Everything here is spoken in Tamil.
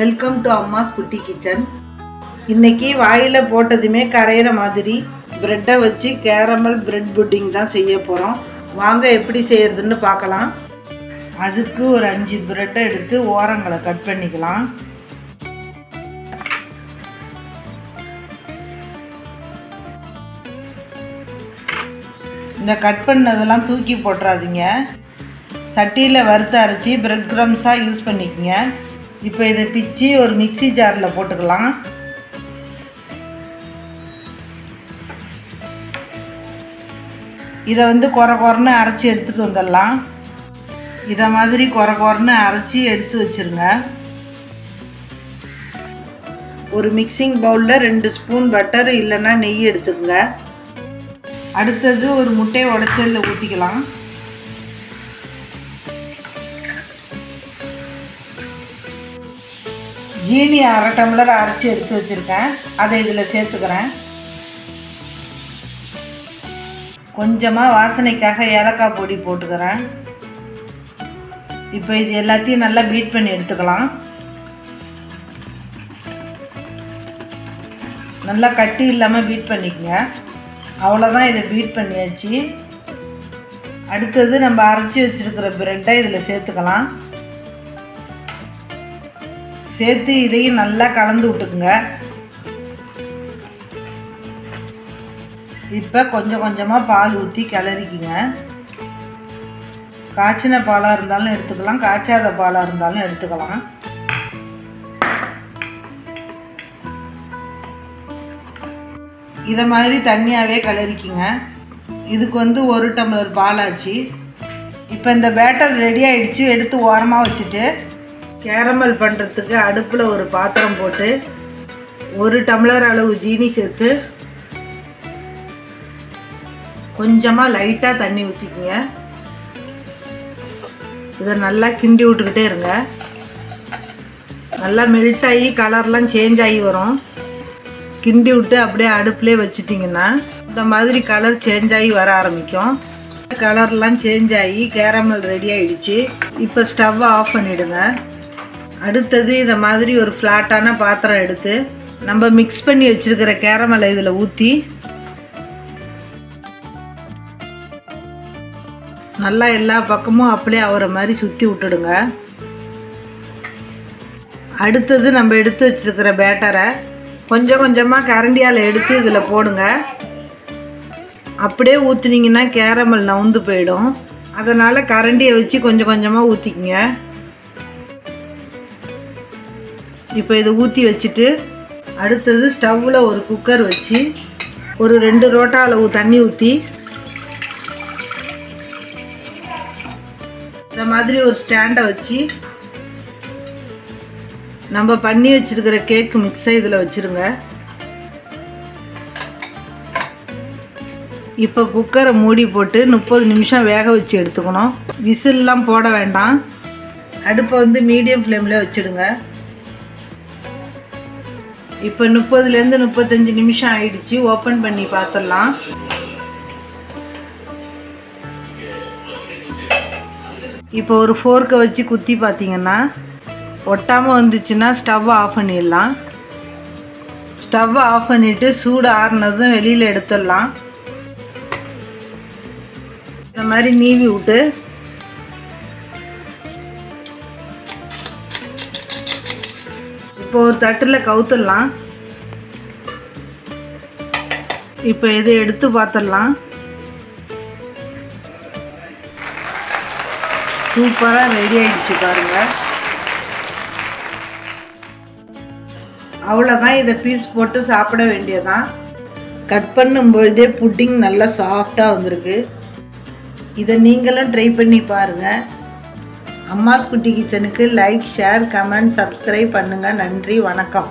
வெல்கம் டு அம்மாஸ் குட்டி கிச்சன் இன்னைக்கு வாயில் போட்டதுமே கரையிற மாதிரி ப்ரெட்டை வச்சு கேரமல் ப்ரெட் புட்டிங் தான் செய்ய போகிறோம் வாங்க எப்படி செய்யறதுன்னு பார்க்கலாம். அதுக்கு ஒரு அஞ்சு ப்ரெட்டை எடுத்து ஓரங்களை கட் பண்ணிக்கலாம். இந்த கட் பண்ணதெல்லாம் தூக்கி போட்டுறாதீங்க. சட்டியில் வறுத்து அரைச்சி ப்ரெட் க்ரம்ஸாக யூஸ் பண்ணிக்கோங்க. இப்போ இதை பிச்சு ஒரு மிக்ஸி ஜாரில் போட்டுக்கலாம். இதை வந்து குறை குறைன்னு அரைச்சி எடுத்துகிட்டு வந்துடலாம். இதை மாதிரி குறை குறைன்னு அரைச்சி எடுத்து வச்சுருங்க. ஒரு மிக்சிங் பவுலில் ரெண்டு ஸ்பூன் பட்டர் இல்லைன்னா நெய் எடுத்துக்கோங்க. அடுத்தது ஒரு முட்டையை உடச்சலில் ஊற்றிக்கலாம் ஜீனி அரை டம்ளர் அரைச்சி எடுத்து வச்சுருக்கேன். அதை இதில் சேர்த்துக்கிறேன். கொஞ்சமாக வாசனைக்காக ஏலக்காய் பொடி போட்டுக்கிறேன். இப்போ இது எல்லாத்தையும் நல்லா பீட் பண்ணி எடுத்துக்கலாம். நல்லா கட்டி இல்லாமல் பீட் பண்ணிக்கங்க. அவ்வளோதான் இதை பீட் பண்ணியாச்சு. அடுத்தது நம்ம அரைச்சி வச்சுருக்கிற ப்ரெட்டை இதில் சேர்த்துக்கலாம். சேர்த்து இதையும் நல்லா கலந்து விட்டுக்குங்க. இப்போ கொஞ்சம் கொஞ்சமாக பால் ஊற்றி கிளறிக்குங்க. காய்ச்சின பாலாக இருந்தாலும் எடுத்துக்கலாம் காய்ச்சாத பாலாக இருந்தாலும் எடுத்துக்கலாம். இதை மாதிரி தண்ணியாகவே கிளறிக்குங்க. இதுக்கு வந்து ஒரு டம்ளர் பால் ஆச்சு இப்போ இந்த பேட்டர் ரெடி ஆகிடுச்சு எடுத்து ஓரமாக வச்சுட்டு கேரமல் பண்ணுறதுக்கு அடுப்பில் ஒரு பாத்திரம் போட்டு ஒரு டம்ளர் அளவு ஜீனி சேர்த்து கொஞ்சமாக லைட்டாக தண்ணி ஊற்றிக்கிங்க இதை நல்லா கிண்டி விட்டுக்கிட்டே இருங்க. நல்லா மெல்ட் ஆகி கலர்லாம் சேஞ்ச் ஆகி வரும். கிண்டி விட்டு அப்படியே அடுப்புலே வச்சிட்டிங்கன்னா இந்த மாதிரி கலர் சேஞ்ச் ஆகி வர ஆரம்பிக்கும். கலர்லாம் சேஞ்ச் ஆகி கேரமல் ரெடி ஆகிடுச்சு இப்போ ஸ்டவ்வை ஆஃப் பண்ணிவிடுங்க அடுத்தது இதை மாதிரி ஒரு ஃப்ளாட்டான பாத்திரம் எடுத்து நம்ம மிக்ஸ் பண்ணி வச்சுருக்கிற கேரமலை இதில் ஊற்றி நல்லா எல்லா பக்கமும் அப்படியே ஆகிற மாதிரி சுற்றி விட்டுடுங்க. அடுத்தது நம்ம எடுத்து வச்சுருக்கிற பேட்டரை கொஞ்சம் கொஞ்சமாக கரண்டியால் எடுத்து இதில் போடுங்க. அப்படியே ஊற்றுனீங்கன்னா கேரமல் நவுந்து போயிடும். அதனால் கரண்டியை வச்சு கொஞ்சம் கொஞ்சமாக ஊற்றிக்கிங்க இப்போ இதை ஊற்றி வச்சுட்டு அடுத்தது ஸ்டவ்வில் ஒரு குக்கர் வச்சு ஒரு ரெண்டு ரோட்டா அளவு தண்ணி ஊற்றி இந்த மாதிரி ஒரு ஸ்டாண்டை வச்சு நம்ம பண்ணி வச்சுருக்கிற கேக்கு மிக்ஸை இதில் வச்சுருங்க. இப்போ குக்கரை மூடி போட்டு முப்பது நிமிஷம் வேக வச்சு எடுத்துக்கணும். விசில்லாம் போட வேண்டாம். அடுப்பை வந்து மீடியம் ஃப்ளேமில் வச்சுடுங்க. இப்போ முப்பதுலேருந்து முப்பத்தஞ்சு நிமிஷம் ஆயிடுச்சு. ஓப்பன் பண்ணி பார்த்துடலாம் இப்போ ஒரு ஃபோர்க்கை வச்சு குத்தி பார்த்தீங்கன்னா ஒட்டாமல் வந்துச்சுன்னா ஸ்டவ்வை ஆஃப் பண்ணிடலாம். ஸ்டவ்வை ஆஃப் பண்ணிவிட்டு சூடு ஆறுனதும் வெளியில் எடுத்துடலாம். இந்த மாதிரி நீவி விட்டு இப்போ ஒரு தட்டில் கவுத்துடலாம். இப்போ இதை எடுத்து பார்த்துடலாம். சூப்பராக ரெடி ஆகிடுச்சு பாருங்கள் அவ்வளோதான் இதை பீஸ் போட்டு சாப்பிட வேண்டியதான் கட் பண்ணும்பொழுதே புட்டிங் நல்லா சாஃப்டாக வந்திருக்கு. இதை நீங்களும் ட்ரை பண்ணி பாருங்கள் அம்மாஸ் குட்டி கிச்சனுக்கு லைக் ஷேர் கமெண்ட் சப்ஸ்கிரைப் பண்ணுங்கள் நன்றி வணக்கம்.